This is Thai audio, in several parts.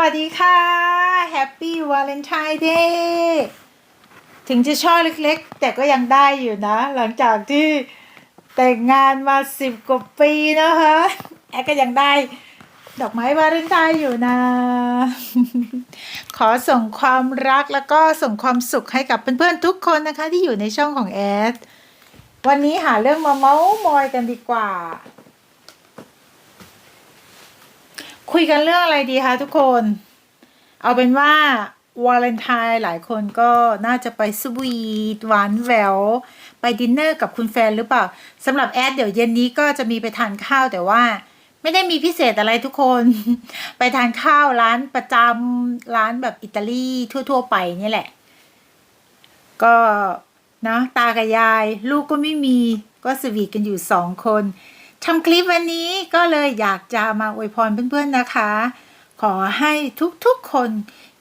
วัสดีค่ะ Happy Valentine Day ถึงจะช่อเล็กๆ แต่ก็ยังได้อยู่นะ หลังจากที่แต่งงานมาสิบกว่าปีนะคะแอดก็ยังได้ ดอกไม้วาเลนไทน์อยู่นะ ขอส่งความรักแล้วก็ส่งความสุขให้กับเพื่อนๆทุกคนนะคะที่อยู่ในช่องของแอดวันนี้หาเรื่องมาเมาส์มอยกันดีกว่า คุยกันเรื่องอะไรดีคะทุกคน เอาเป็นว่าวาเลนไทน์หลายคนก็น่าจะไปสวีทหวานแหวว ไปดินเนอร์กับคุณแฟนหรือเปล่าสำหรับแอดเดี๋ยวเย็นนี้ก็จะมีไปทานข้าวแต่ว่า ไม่ได้มีพิเศษอะไรทุกคน ไปทานข้าวร้านประจำร้านแบบอิตาลีทั่ว ๆ ไปนี่แหละ ก็นะตากับยาย ลูกก็ไม่มีก็สวีทกันอยู่สองคน ทำคลิปวันนี้ก็เลยอยากจะมาอวยพรเพื่อนๆนะคะ ขอให้ทุกๆคน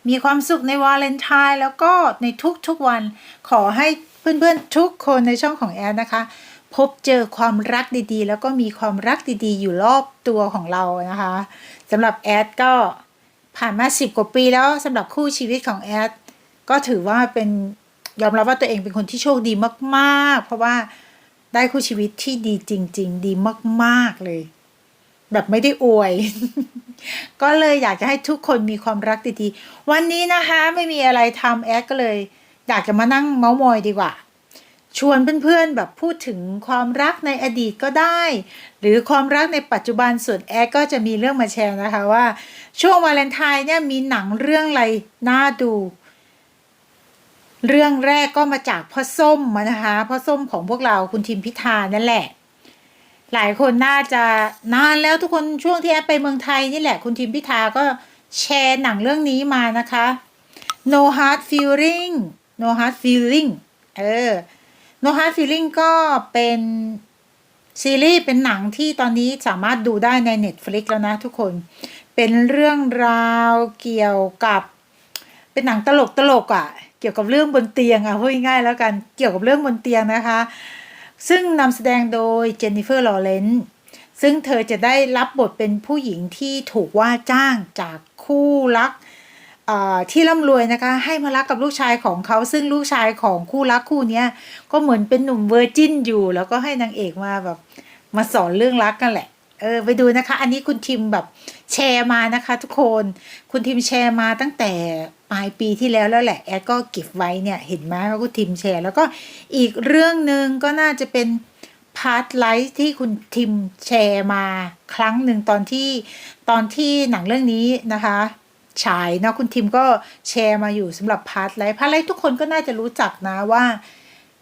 มีความสุขในวาเลนไทน์แล้วก็ในทุกๆวัน ขอให้เพื่อนๆทุกคนในช่องของแอดนะคะ พบเจอความรักดีๆ แล้วก็มีความรักดีๆ อยู่รอบตัวของเรานะคะสำหรับแอดก็ผ่านมาสิบกว่าปีแล้วสำหรับคู่ชีวิตของแอดก็ถือว่าเป็นยอมรับว่าตัวเองเป็นคนที่โชคดีมากๆ เพราะว่า ได้คู่ชีวิตที่ดีจริง ๆ ดีมากๆเลย แบบไม่ได้อวย ก็เลยอยากจะให้ทุกคนมีความรักดีๆวันนี้นะคะไม่มีอะไรทำแอดก็เลย อยากจะมานั่งเมาส์มอยดีกว่า ชวนเพื่อนๆแบบพูดถึงความรักในอดีตก็ได้ หรือความรักในปัจจุบันส่วนแอดก็จะมีเรื่องมาแชร์นะคะว่า ช่วงวาเลนไทน์เนี่ยมีหนังเรื่องอะไรน่าดู เรื่องแรกก็มาจากพ่อส้มนะคะพ่อส้มของพวกเราคุณทิมพิธานั่นแหละ หลายคนน่าจะนานแล้วทุกคนช่วงที่แอดไปเมืองไทยนี่แหละ คุณทิมพิธาก็แชร์หนังเรื่องนี้มานะคะ No Hard Feeling No Hard Feeling เออ No Hard Feeling ก็เป็นซีรีส์เป็นหนังที่ตอนนี้สามารถดูได้ใน Netflix แล้วนะทุกคน เป็นเรื่องราวเกี่ยวกับ เป็นหนังตลกตลกอะ่ะ เกี่ยวกับเรื่องบนเตียงอะ่ะพูดง่ายๆแล้วกันเกี่ยวกับเรื่องบนเตียงนะคะ ซึ่งนำแสดงโดยเจนนิเฟอร์ลอเรนซ์ซึ่งเธอจะได้รับบทเป็นผู้หญิงที่ถูกว่าจ้างจากคู่รักที่ร่ำรวยนะคะ ให้มารักกับลูกชายของเขาซึ่งลูกชายของคู่รักคู่นี้ก็เหมือนเป็นหนุ่มเวอร์จินอยู่ แล้วก็ให้นางเอกมาแบบมาสอนเรื่องรักกันแหละเออไปดูนะคะ อันนี้คุณทิมแบบ แชร์มานะคะทุกคนคุณทิมแชร์มาตั้งแต่ปลายปีที่แล้วแล้วแหละแอดก็เก็บไว้เนี่ยเห็นไหมว่าคุณทิมแชร์ แล้วก็อีกเรื่องหนึ่งก็น่าจะเป็นพาร์ทไลฟ์ที่คุณทิมแชร์มาครั้งหนึ่งตอนที่ตอนที่หนังเรื่องนี้นะคะฉายเนาะคุณทิมก็แชร์มาอยู่สำหรับพาร์ทไลฟ์พาร์ทไลฟ์ทุกคนก็น่าจะรู้จักนะว่า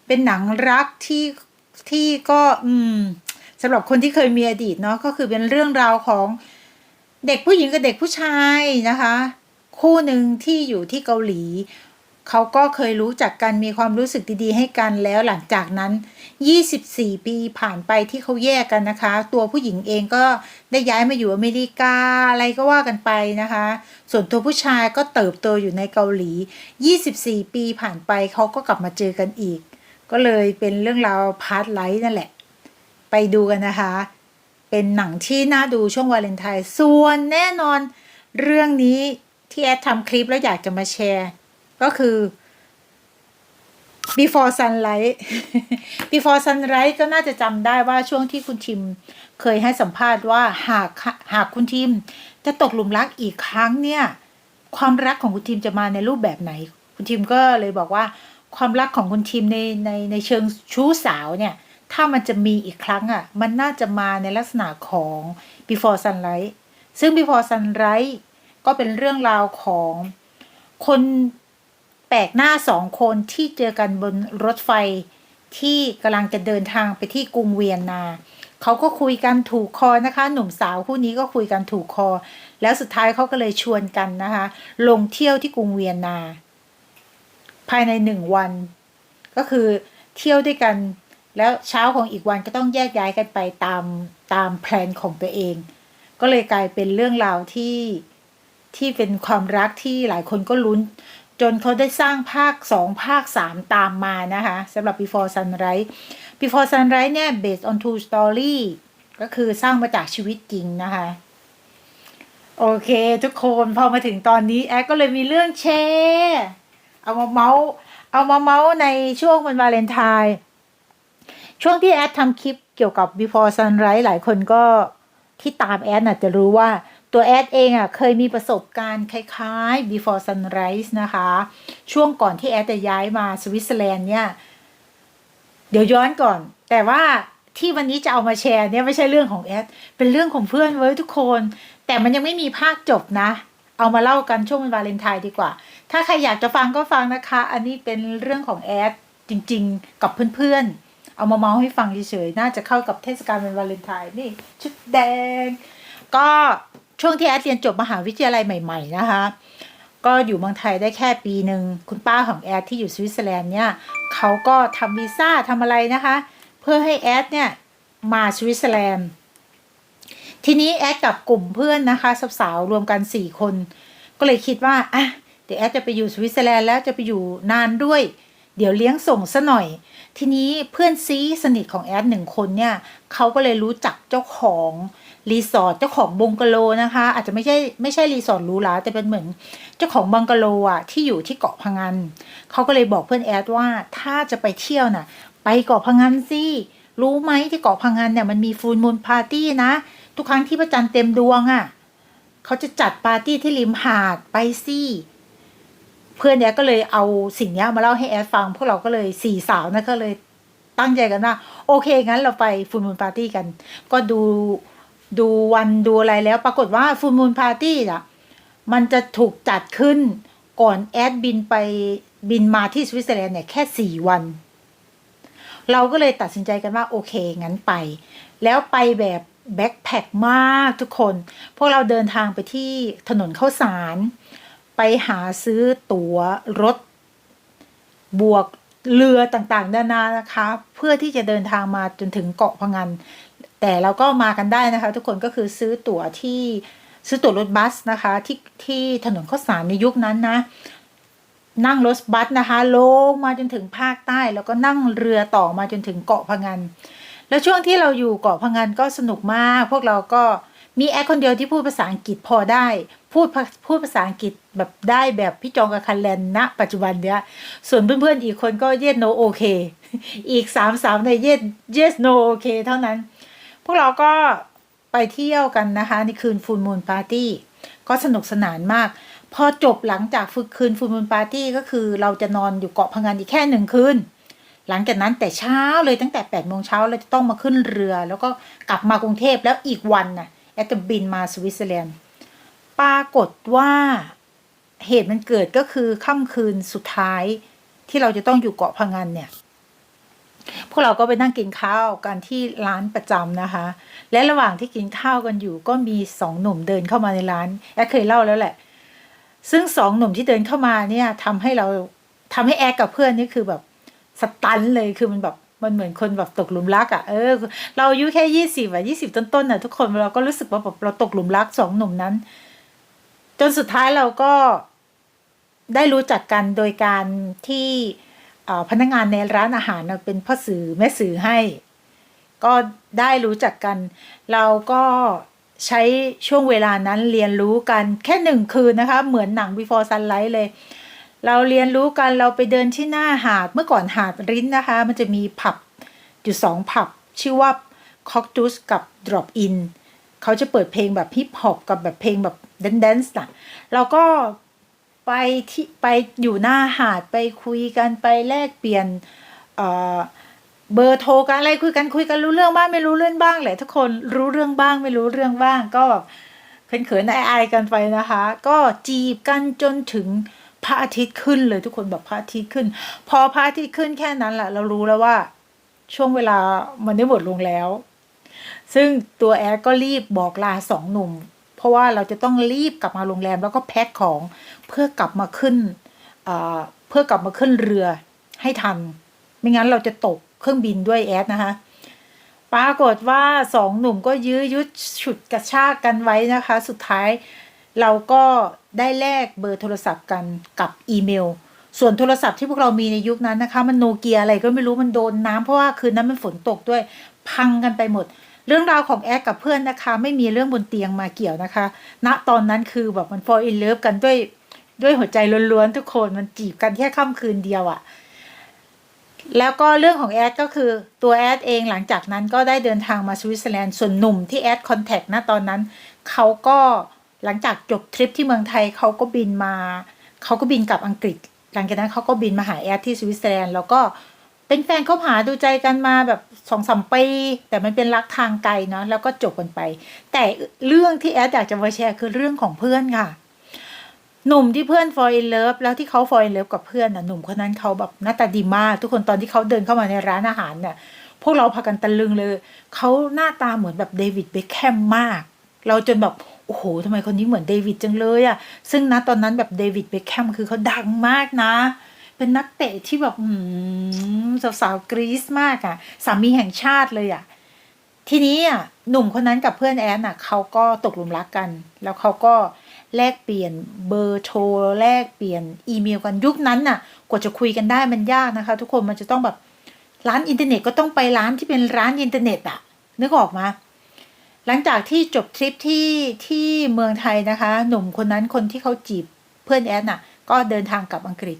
เป็นหนังรักที่ที่ก็อืมสำหรับคนที่เคยมีอดีตเนาะก็คือเป็นเรื่องราวของ เด็กผู้หญิงกับเด็กผู้ชายนะคะ คู่หนึ่งที่อยู่ที่เกาหลี เขาก็เคยรู้จักกันมีความรู้สึกดีๆ ให้กันแล้วหลังจากนั้น 24 ปีผ่านไปที่เขาแยกกันนะคะ ตัวผู้หญิงเองก็ได้ย้ายมาอยู่อเมริกาอะไรก็ว่ากันไปนะคะ ส่วนตัวผู้ชายก็เติบโตอยู่ในเกาหลี 24 ปีผ่านไปเขาก็กลับมาเจอกันอีก ก็เลยเป็นเรื่องราวพาร์ทไลท์นั่นแหละ ไปดูกันนะคะ เป็นหนังที่น่าดูช่วงวาเลนไทน์ส่วนแน่นอนเรื่องนี้ที่แอดทำคลิปแล้วอยากจะมาแชร์ ก็คือ before sunlight before sunlight ก็น่าจะจำได้ว่าช่วงที่คุณทิมเคยให้สัมภาษณ์ว่าหากหากคุณทิมจะตกหลุมรักอีกครั้งเนี่ย ความรักของคุณทิมจะมาในรูปแบบไหน คุณทิมก็เลยบอกว่า ความรักของคุณทิมในในในเชิงชู้สาวเนี่ย ถ้ามันจะมีอีกครั้งอะ่ะ มันน่าจะมาในลักษณะของ before sunlight ซึ่ง before sunlight ก็เป็นเรื่องราวของคนแปลกหน้าสองคนที่เจอกันบนรถไฟที่กำลังจะเดินทางไปที่กรุงเวียนนา เขาก็คุยกันถูกคอนะคะ หนุ่มสาวคู่นี้ก็คุยกันถูกคอ แล้วสุดท้ายเขาก็เลยชวนกันนะคะ ลงเที่ยวที่กรุงเวียนนา ภายในหนึ่งวัน ก็คือเที่ยวด้วยกัน แล้วเช้าของอีกวันก็ต้องแยกย้ายกันไปตามตามแพลนของตัวเอง ก็เลยกลายเป็นเรื่องราวที่ที่เป็นความรักที่หลายคนก็ลุ้น จนเขาได้สร้างภาคสองภาคสามตามมานะคะสำหรับ Before Sunrise Before Sunrise เนี่ย based on true story ก็คือสร้างมาจากชีวิตจริงนะคะ โอเคทุกคนพอมาถึงตอนนี้แอก็เลยมีเรื่องแชร์เอามาเมาส์เอามาเมาส์ในช่วงวันวาเลนไทน์ ช่วงที่แอดทำคลิปเกี่ยวกับ before sunrise หลายคนก็ที่ตามแอดน่ะจะรู้ว่าตัวแอดเองอะเคยมีประสบการณ์คล้ายๆ before sunrise นะคะ ช่วงก่อนที่แอดจะย้ายมาสวิตเซอร์แลนด์เนี่ย เดี๋ยวย้อนก่อน แต่ว่าที่วันนี้จะเอามาแชร์เนี่ยไม่ใช่เรื่องของแอด เป็นเรื่องของเพื่อนเว้ยทุกคน แต่มันยังไม่มีภาคจบนะ เอามาเล่ากันช่วงวันวาเลนไทน์ดีกว่า ถ้าใครอยากจะฟังก็ฟังนะคะ อันนี้เป็นเรื่องของแอดจริง ๆ กับเพื่อนๆ เอามาเมาให้ฟังเฉยๆ น่าจะเข้ากับเทศกาลวันวาเลนไทน์นี่ ชุดแดง ก็ช่วงที่แอดเรียนจบมหาวิทยาลัยใหม่ ๆ นะคะ ก็อยู่เมืองไทยได้แค่ปีหนึ่งคุณป้าของแอดที่อยู่สวิตเซอร์แลนด์เนี่ยเขาก็ทำวีซ่าทำอะไรนะคะ เพื่อให้แอดเนี่ยมาสวิตเซอร์แลนด์ทีนี้แอดกับกลุ่มเพื่อนนะคะสาวๆรวมกันสี่คน ก็เลยคิดว่าอะเดี๋ยวแอดจะไปอยู่สวิตเซอร์แลนด์แล้วจะไปอยู่นานด้วย เดี๋ยวเลี้ยงส่งซะหน่อย ทีนี้เพื่อนซีสนิทของแอดหนึ่งคนเนี่ยเขาก็เลยรู้จักเจ้าของรีสอร์ทเจ้าของบังกะโลนะคะ อาจจะไม่ใช่ไม่ใช่รีสอร์ทหรูหราแต่เป็นเหมือน เจ้าของบังกะโลอะที่อยู่ที่เกาะพังงานเขาก็เลยบอกเพื่อนแอดว่าถ้าจะไปเที่ยวน่ะ ไปเกาะพังงานสิรู้ไหมที่เกาะพังงานเนี่ยมันมีฟูลมูนปาร์ตี้นะ ทุกครั้งที่พระจันทร์เต็มดวงอะ่ะเขาจะจัดปาร์ตี้ที่ริมหาดไปสิเพื่อนแอดก็เลยเอาสิ่งเนี้ยมาเล่าให้แอดฟัง พวกเราก็เลยสี่สาวนะก็เลยตั้งใจกันว่าโอเคงั้นเราไปฟูลมูนปาร์ตี้กัน ก็ดูดูวันดูอะไรแล้ว ปรากฏว่าฟูลมูนปาร์ตี้อะมันจะถูกจัดขึ้นก่อนแอดบินไปบินมาที่สวิตเซอร์แลนด์เนี่ยแค่สี่วัน เราก็เลยตัดสินใจกันว่าโอเคงั้นไป แล้วไปแบบแบ็คแพคมากทุกคน พวกเราเดินทางไปที่ถนนข้าวสาร ไปหาซื้อตั๋วรถ บวกเรือต่างๆนานานะคะ เพื่อที่จะเดินทางมาจนถึงเกาะพังงานแต่เราก็มากันได้นะคะ ทุกคนก็คือซื้อตั๋วที่ซื้อตั๋วรถบัสนะคะที่ที่ถนนข้าวสารในยุคนั้นนะนั่งรถบัสนะคะลงมาจนถึงภาคใต้ แล้วก็นั่งเรือต่อมาจนถึงเกาะพังงานแล้วช่วงที่เราอยู่เกาะพังงานก็สนุกมาก พวกเราก็ มีแอคคนเดียวที่พูดภาษาอังกฤษพอได้ พูดพูดภาษาอังกฤษแบบได้แบบพี่จองกับคันแลนณปัจจุบันเนี้ย ส่วนเพื่อนๆอีกคนก็ yes no okay อีกสามสาวใน yes yes no okay เท่านั้น พวกเราก็ไปเที่ยวกันนะคะ ในคืนฟูลมูนปาร์ตี้ก็สนุกสนานมาก พอจบหลังจากฝึกคืนฟูลมูนปาร์ตี้ก็คือเราจะนอนอยู่เกาะพังงานอีกแค่หนึ่งคืนหลังจากนั้นแต่เช้าเลยตั้งแต่8ปดโมงเช้าเราจะต้องมาขึ้นเรือ แล้วก็กลับมากรุงเทพแล้วอีกวันน่ะ แอดจะบินมาสวิตเซอร์แลนด์ปรากฏว่าเหตุมันเกิดก็คือค่ำคืนสุดท้ายที่เราจะต้องอยู่เกาะพังงานเนี่ย พวกเราก็ไปนั่งกินข้าวกันที่ร้านประจำนะคะ และระหว่างที่กินข้าวกันอยู่ ก็มีสองหนุ่มเดินเข้ามาในร้านแอดเคยเล่าแล้วแหละ ซึ่งสองหนุ่มที่เดินเข้ามาเนี่ยทำให้เราทำให้แอดกับเพื่อนนี่คือแบบสตันเลยคือมันแบบ มันเหมือนคนแบบตกหลุมรักอะ่ะเออ เราอายุแค่ยี่สิบอะยี่สิบต้นๆน่ะทุกคนเราก็รู้สึกว่าแบบเราตกหลุมรักสองหนุ่มนั้น จนสุดท้ายเราก็ได้รู้จักกันโดยการที่พนักงานในร้านอาหารเป็นพ่อสื่อแม่สื่อให้ ก็ได้รู้จักกัน เราก็ใช้ช่วงเวลานั้นเรียนรู้กันแค่หนึ่งคืนนะคะ เหมือนหนัง before sunlight เลย เราเรียนรู้กันเราไปเดินที่หน้าหาดเมื่อก่อนหาดริ้นนะคะ มันจะมีผับอยู่สองผับ ชื่อว่า Cactus กับ Drop In เขาจะเปิดเพลงแบบฮิปฮอปกับแบบเพลงแบบแดนซ์น่ะเราก็ไปที่ไปอยู่หน้าหาดไปคุยกันไปแลกเปลี่ยนเอ่อเบอร์โทรกันอะไรคุยกันคุยกันรู้เรื่องบ้างไม่รู้เรื่องบ้างแหละทุกคนรู้เรื่องบ้างไม่รู้เรื่องบ้าง ก็แบบเขินๆอายๆกันไปนะคะ ก็จีบกันจนถึง พระอาทิตย์ขึ้นเลยทุกคนแบบพระอาทิตย์ขึ้น พอพระอาทิตย์ขึ้นแค่นั้นแหละเรารู้แล้วว่า ช่วงเวลามันได้หมดลงแล้ว ซึ่งตัวแอร์ก็รีบบอกลาสองหนุ่ม เพราะว่าเราจะต้องรีบกลับมาโรงแรมแล้วก็แพ็คของเพื่อกลับมาขึ้นเอ่อเพื่อกลับมาขึ้นเรือให้ทัน ไม่งั้นเราจะตกเครื่องบินด้วยแอดนะคะปรากฏว่าสองหนุ่มก็ยื้อยุดฉุดกระชากกันไว้นะคะ สุดท้ายเราก็ ได้แลกเบอร์โทรศัพท์กันกับอีเมล ส่วนโทรศัพท์ที่พวกเรามีในยุคนั้นนะคะ มันโนเกียอะไรก็ไม่รู้มันโดนน้ำเพราะว่าคืนนั้นมันฝนตกด้วยพังกันไปหมด เรื่องราวของแอดกับเพื่อนนะคะ ไม่มีเรื่องบนเตียงมาเกี่ยวนะคะ ณตอนนั้นคือแบบมัน fall in love กันด้วยด้วยหัวใจล้วนๆทุกคนมันจีบกันแค่ค่ำคืนเดียวอะแล้วก็เรื่องของแอดก็คือตัวแอดเองหลังจากนั้นก็ได้เดินทางมาสวิตเซอร์แลนด์ส่วนหนุ่มที่แอดคอนแทคณตอนนั้น เขาก็ หลังจากจบทริปที่เมืองไทยเขาก็บินมาเขาก็บินกลับอังกฤษ หลังจากนั้นเขาก็บินมาหาแอดที่สวิตเซอร์แลนด์แล้วก็เป็นแฟนเขาหาดูใจกันมาแบบสองสามปีแต่มันเป็นรักทางไกลเนาะแล้วก็จบกันไป แต่เรื่องที่แอดอยากจะมาแชร์คือเรื่องของเพื่อนค่ะ หนุ่มที่เพื่อน fall in love แล้วที่เขา fall in love กับเพื่อนน่ะหนุ่มคนนั้นเขาแบบหน้าตาดีมาก ทุกคนตอนที่เขาเดินเข้ามาในร้านอาหารเนี่ยพวกเราพากันตะลึงเลยเขาหน้าตาเหมือนแบบเดวิดเบคแฮมมาก เราจนแบบ อ้โหทำไมคนนี้เหมือนเดวิดจังเลยอะ่ะ ซึ่งณตอนนั้นแบบเดวิดเบคแฮมคือเขาดังมากนะ เป็นนักเตะที่แบบสาวๆกรีซมากอะ่ะ สามีแห่งชาติเลยอะ ทีนี้อะหนุ่มคนนั้นกับเพื่อนแอนอะเขาก็ตกหลุมรักกัน แล้วเขาก็แลกเปลี่ยนเบอร์โทรแลกเปลี่ยนอีเมลกันยุคนั้นน่ะ กว่าจะคุยกันได้มันยากนะคะ ทุกคนมันจะต้องแบบร้านอินเทอร์เน็ตก็ต้องไปร้านที่เป็นร้านอินเทอร์เน็ตอะนึกออกมา หลังจากที่จบทริปที่ที่เมืองไทยนะคะ หนุ่มคนนั้นคนที่เขาจีบเพื่อนแอดน่ะ ก็เดินทางกลับอังกฤษ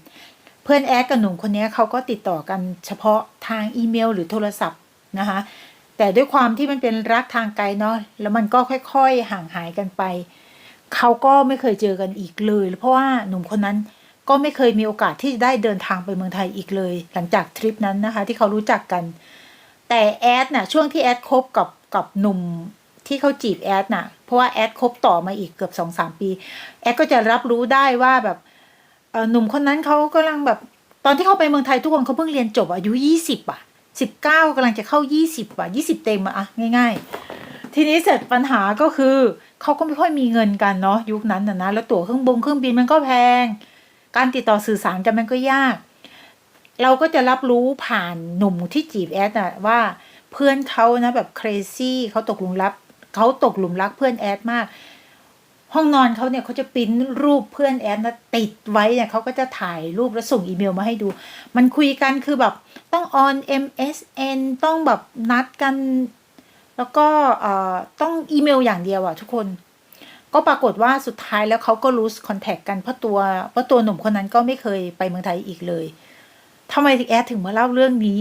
เพื่อนแอดกับหนุ่มคนนี้เขาก็ติดต่อกันเฉพาะทางอีเมล หรือโทรศัพท์นะคะ แต่ด้วยความที่มันเป็นรักทางไกลเนาะแล้วมันก็ค่อยๆห่างหายกันไปเขาก็ไม่เคยเจอกันอีกเลย เพราะว่าหนุ่มคนนั้นก็ไม่เคยมีโอกาสที่จะได้เดินทางไปเมืองไทยอีกเลย หลังจากทริปนั้นนะคะ ที่เขารู้จักกัน แต่แอดน่ะช่วงที่แอดคบกับกับหนุ่ม ที่เขาจีบแอดน่ะ เพราะว่าแอดคบต่อมาอีกเกือบสองสามปี แอดก็จะรับรู้ได้ว่าแบบหนุ่มคนนั้นเขากำลังแบบตอนที่เขาไปเมืองไทยทุกคนเขาเพิ่งเรียนจบอายุยี่สิบอะสิบเก้ากำลังจะเข้ายี่สิบอะยี่สิบเต็มอะอะง่าย ๆ ทีนี้เสร็จปัญหาก็คือเขาก็ไม่ค่อยมีเงินกันเนาะยุคนั้นนะนะแล้วตั๋วเครื่องบงเครื่องบินมันก็แพง การติดต่อสื่อสารกันมันก็ยาก เราก็จะรับรู้ผ่านหนุ่มที่จีบแอดน่ะว่าเพื่อนเขานะแบบ crazy เขาตกหลุมรัก เขาตกหลุมรักเพื่อนแอดมาก ห้องนอนเขาเนี่ยเขาจะปิ้นรูปเพื่อนแอดนะติดไว้เนี่ยเขาก็จะถ่ายรูปแล้วส่งอีเมลมาให้ดู มันคุยกันคือแบบต้องออน MSN ต้องแบบนัดกัน แล้วก็เอ่อต้องอีเมลอย่างเดียวอะทุกคนก็ปรากฏว่าสุดท้ายแล้วเขาก็รู้คอนแทคกันเพราะตัวเพราะตัวหนุ่มคนนั้นก็ไม่เคยไปเมืองไทยอีกเลยทำไมแอดถึงมาเล่าเรื่องนี้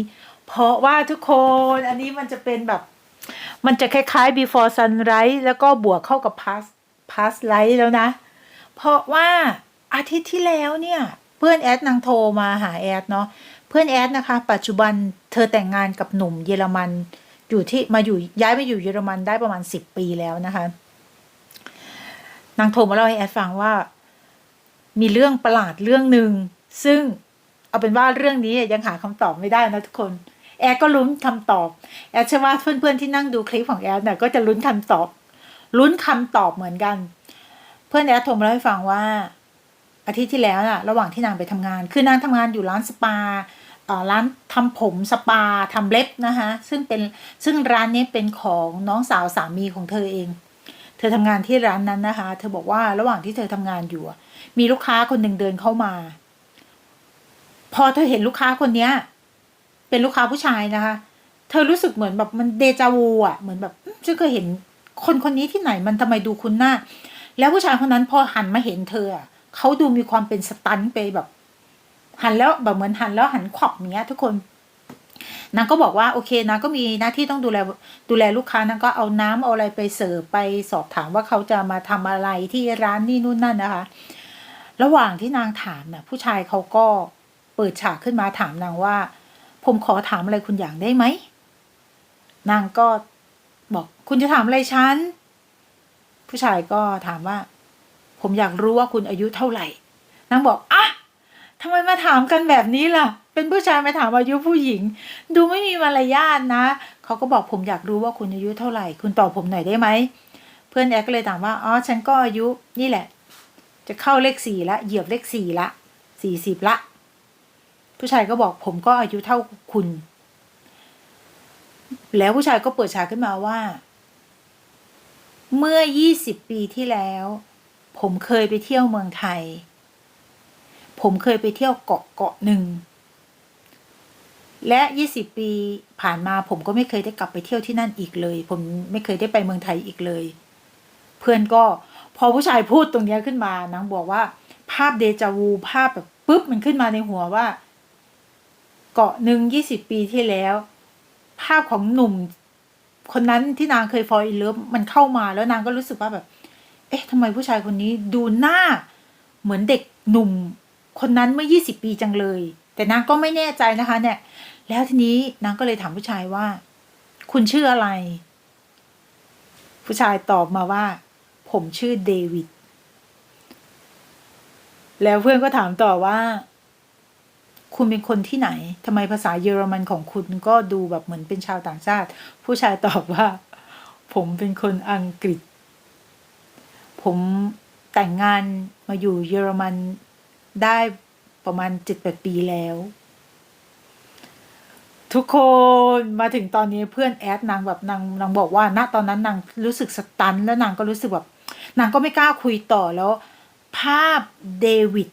เพราะว่าทุกคนอันนี้มันจะเป็นแบบ มันจะคล้ายๆ before sunrise แล้วก็บวกเข้ากับ past past life แล้วนะ เพราะว่าอาทิตย์ที่แล้วเนี่ย เพื่อนแอดนางโทรมาหาแอดเนาะเพื่อนแอดนะคะ ปัจจุบันเธอแต่งงานกับหนุ่มเยอรมันอยู่ที่มาอยู่ย้ายไปอยู่เยอรมันได้ประมาณสิบปีแล้วนะคะนางโทรมาเล่าให้แอดฟังว่า มีเรื่องประหลาดเรื่องหนึ่งซึ่งเอาเป็นว่าเรื่องนี้ยังหาคำตอบไม่ได้นะทุกคน แอดก็ลุ้นคำตอบ แอดเชื่อว่าเพื่อนๆที่นั่งดูคลิปของแอดเนี่ยก็จะลุ้นคำตอบ ลุ้นคำตอบเหมือนกัน เพื่อนแอดโทรมาเล่าให้ฟังว่า อาทิตย์ที่แล้วน่ะ ระหว่างที่นางไปทำงาน คือนางทำงานอยู่ร้านสปาร้านทำผมสปาทำเล็บนะคะซึ่งเป็นซึ่งร้านนี้เป็นของน้องสาวสามีของเธอเอง เธอทำงานที่ร้านนั้นนะคะ เธอบอกว่าระหว่างที่เธอทำงานอยู่ มีลูกค้าคนหนึ่งเดินเข้ามา พอเธอเห็นลูกค้าคนเนี้ย เป็นลูกค้าผู้ชายนะคะ เธอรู้สึกเหมือนแบบมันเดจาวูอะเหมือนแบบฉันเคยเห็นคนคนนี้ที่ไหนมันทำไมดูคุ้นหน้า แล้วผู้ชายคนนั้นพอหันมาเห็นเธอเขาดูมีความเป็นสตันไปแบบ หันแล้วแบบเหมือนหันแล้วหันขวับเงี้ย ทุกคนนางก็บอกว่าโอเคนางก็มีหน้าที่ต้องดูแลดูแลลูกค้านางก็เอาน้ำเอาอะไรไปเสิร์ฟไปสอบถามว่าเขาจะมาทำอะไรที่ร้านนี่นู่นนั่นนะคะ ระหว่างที่นางถามน่ะ ผู้ชายเขาก็เปิดฉากขึ้นมาถามนางว่า ผมขอถามอะไรคุณอย่างได้ไหม นางก็บอกคุณจะถามอะไรฉัน ผู้ชายก็ถามว่า ผมอยากรู้ว่าคุณอายุเท่าไหร่ นางบอกอะทำไมมาถามกันแบบนี้ล่ะ เป็นผู้ชายมาถามอายุผู้หญิง ดูไม่มีมารยาทนะ เขาก็บอกผมอยากรู้ว่าคุณอายุเท่าไหร่ คุณตอบผมหน่อยได้ไหม เพื่อนแอดก็เลยถามว่า อ๋อ ฉันก็อายุ นี่แหละ จะเข้าเลขสี่ละ เหยียบเลขสี่ละ สี่สิบละ ผู้ชายก็บอกผมก็อายุเท่าคุณ แล้วผู้ชายก็เปิดฉากขึ้นมาว่า เมื่อยี่สิบปีที่แล้ว ผมเคยไปเที่ยวเมืองไทย ผมเคยไปเที่ยวเกาะเกาะหนึ่ง และ 20 ปีผ่านมาผมก็ไม่เคยได้กลับไปเที่ยวที่นั่นอีกเลย ผมไม่เคยได้ไปเมืองไทยอีกเลย เพื่อนก็พอผู้ชายพูดตรงนี้ขึ้นมานางบอกว่า ภาพเดจาวูภาพแบบปุ๊บมันขึ้นมาในหัวว่า เกาะหนึ่งยี่สิบปีที่แล้ว ภาพของหนุ่ม คนนั้นที่นางเคยฟออินเลิฟมันเข้ามาแล้วนางก็รู้สึกว่าแบบ เอ๊ะทำไมผู้ชายคนนี้ดูหน้า เหมือนเด็กหนุ่ม คนนั้นเมื่อยี่สิบปีจังเลย แต่นางก็ไม่แน่ใจนะคะเนี่ย แล้วทีนี้นางก็เลยถามผู้ชายว่า คุณชื่ออะไร ผู้ชายตอบมาว่า ผมชื่อเดวิดแล้วเพื่อนก็ถามต่อว่า คุณเป็นคนที่ไหนทำไมภาษาเยอรมันของคุณก็ดูแบบเหมือนเป็นชาวต่างชาติ ผู้ชายตอบว่า ผมเป็นคนอังกฤษ ผมแต่งงานมาอยู่เยอรมันได้ประมาณเจ็ดแปดปีแล้ว ทุกคนมาถึงตอนนี้เพื่อนแอดนางแบบนางนางบอกว่าณตอนนั้นนางรู้สึกสตันแล้วนางก็รู้สึกแบบนางก็ไม่กล้าคุยต่อแล้ว ภาพเดวิด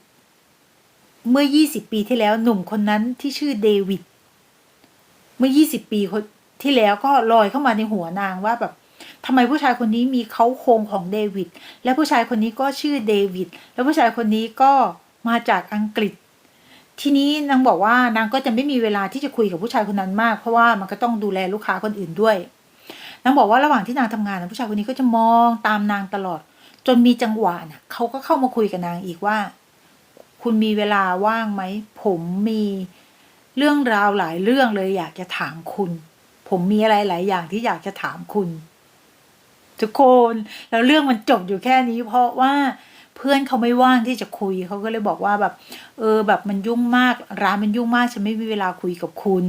เมื่อ 20 ปีที่แล้วหนุ่มคนนั้นที่ชื่อเดวิดเมื่อ 20 ปีที่แล้วก็ลอยเข้ามาในหัวนางว่าแบบทำไมผู้ชายคนนี้มีเขาโครงของเดวิดและผู้ชายคนนี้ก็ชื่อเดวิดแล้วผู้ชายคนนี้ก็มาจากอังกฤษ ทีนี้นางบอกว่านางก็จะไม่มีเวลาที่จะคุยกับผู้ชายคนนั้นมาก เพราะว่ามันก็ต้องดูแลลูกค้าคนอื่นด้วยนางบอกว่าระหว่างที่นางทำงานนะผู้ชายคนนี้ก็จะมองตามนางตลอด จนมีจังหวะน่ะเขาก็เข้ามาคุยกับนางอีกว่า คุณมีเวลาว่างไหม ผมมีเรื่องราวหลายเรื่องเลยอยากจะถามคุณ ผมมีอะไรหลายอย่างที่อยากจะถามคุณ ทุกคนแล้วเรื่องมันจบอยู่แค่นี้ เพราะว่าเพื่อนเขาไม่ว่างที่จะคุยเขาก็เลยบอกว่าแบบ เออ แบบมันยุ่งมาก ร้านมันยุ่งมากฉันไม่มีเวลาคุยกับคุณ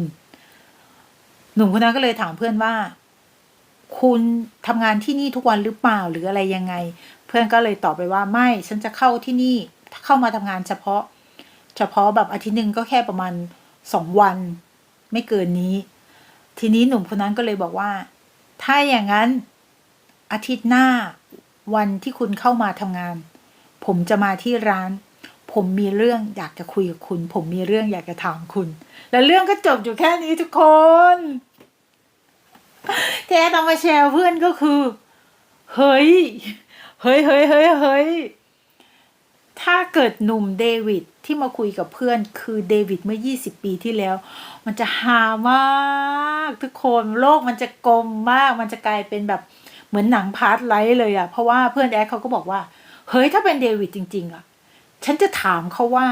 หนุ่มคนนั้นก็เลยถามเพื่อนว่า คุณทำงานที่นี่ทุกวันหรือเปล่าหรืออะไรยังไง เพื่อนก็เลยตอบไปว่าไม่ ฉันจะเข้าที่นี่ เข้ามาทำงานเฉพาะ เฉพาะแบบอาทิตย์หนึ่งก็แค่ประมาณสองวัน ไม่เกินนี้ ทีนี้หนุ่มคนนั้นก็เลยบอกว่า ถ้าอย่างนั้นอาทิตย์หน้าวันที่คุณเข้ามาทำงาน ผมจะมาที่ร้าน ผมมีเรื่องอยากจะคุยกับคุณ ผมมีเรื่องอยากจะถามคุณ แล้วเรื่องก็จบอยู่แค่นี้ทุกคนแท้ต้องมาแชร์เพื่อนก็คือ เฮ้ย เฮ้ยเฮ้ยเฮ้ยเฮ้ย ถ้าเกิดหนุ่มเดวิดที่มาคุยกับเพื่อนคือเดวิดเมื่อ 20 ปีที่แล้ว มันจะฮามากทุกคนโลกมันจะกลมมาก มันจะกลายเป็นแบบเหมือนหนังพาร์ทไลท์เลยอะเพราะว่าเพื่อนแอดเขาก็บอกว่า เฮ้ยถ้าเป็นเดวิดจริง ๆอะฉันจะถามเขาว่า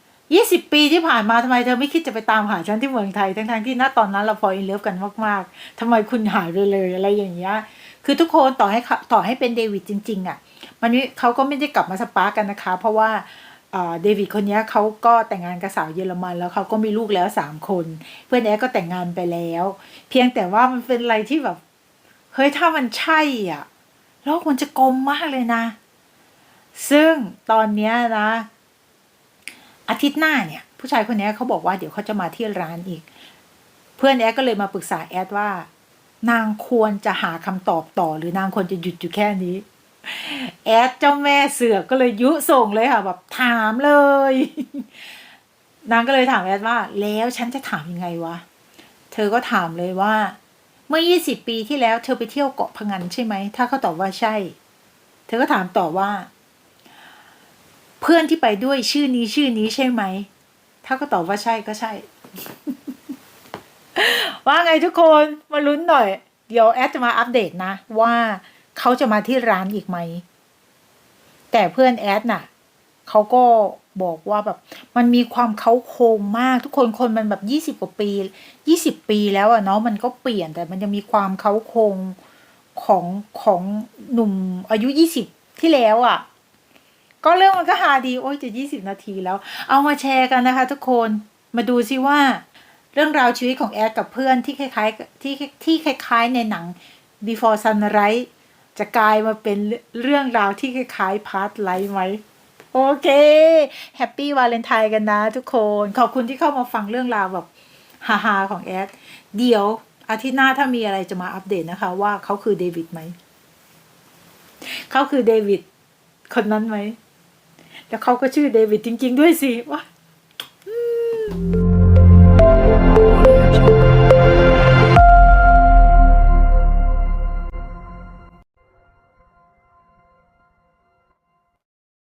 20 ปีที่ผ่านมาทำไมเธอไม่คิดจะไปตามหาฉันที่เมืองไทย ทั้งๆที่ณตอนนั้นเราพออินเลิฟกันมากๆทำไมคุณหายไปเลยอะไรอย่างเงี้ยคือทุกคนต่อให้ต่อให้เป็นเดวิดจริง ๆอะ มันไม่เขาก็ไม่ได้กลับมาสปาร์กกันนะคะ เพราะว่าเดวิดคนนี้เขาก็แต่งงานกับสาวเยอรมันแล้วเขาก็มีลูกแล้วสามคน เพื่อนแอดก็แต่งงานไปแล้ว เพียงแต่ว่ามันเป็นอะไรที่แบบเฮ้ยถ้ามันใช่อะโลกมันจะกลมมากเลยนะ ซึ่งตอนนี้นะ อาทิตย์หน้าเนี่ย ผู้ชายคนนี้เขาบอกว่าเดี๋ยวเขาจะมาที่ร้านอีก เพื่อนแอดก็เลยมาปรึกษาแอดว่า นางควรจะหาคำตอบต่อ หรือนางควรจะหยุดอยู่แค่นี้ แอดเจ้าแม่เสือกก็เลยยุส่งเลยค่ะแบบถามเลย นางก็เลยถามแอดว่า แล้วฉันจะถามยังไงวะ เธอก็ถามเลยว่า เมื่อ 20 ปีที่แล้ว เธอไปเที่ยวเกาะพะงันใช่ไหม ถ้าเขาตอบว่าใช่ เธอก็ถามต่อว่า เพื่อนที่ไปด้วยชื่อนี้ชื่อนี้ใช่ไหม ถ้าก็ตอบว่าใช่ก็ใช่ ว่าไงทุกคนมาลุ้นหน่อย เดี๋ยวแอดจะมาอัปเดตนะว่า เขาจะมาที่ร้านอีกไหม แต่เพื่อนแอดน่ะเขาก็บอกว่าแบบ มันมีความเขาโครงมากทุกคนคนมันแบบยี่สิบกว่าปียี่สิบปีแล้วอะเนาะมันก็เปลี่ยนแต่มันยังมีความเขาโครงของของหนุ่มอายุยี่สิบที่แล้วอะก็เรื่องมันก็ฮาดีโอ้ยจะยี่สิบนาทีแล้ว เอามาแชร์กันนะคะ ทุกคนมาดูซิว่า เรื่องราวชีวิตของแอดกับเพื่อนที่คล้ายๆที่ที่คล้ายๆในหนัง Before Sunrise จะกลายมาเป็นเรื่องราวที่คล้ายๆพาร์ทไลท์ไหมโอเคแฮปปี้วาเลนไทน์กันนะทุกคน ขอบคุณที่เข้ามาฟังเรื่องราวแบบฮาๆของแอด เดี๋ยวอาทิตย์หน้าถ้ามีอะไรจะมาอัปเดตนะคะ ว่าเขาคือเดวิดไหม เขาคือเดวิดคนนั้นไหม แล้วเขาก็ชื่อเดวิดจริง ๆ ด้วยสิว่า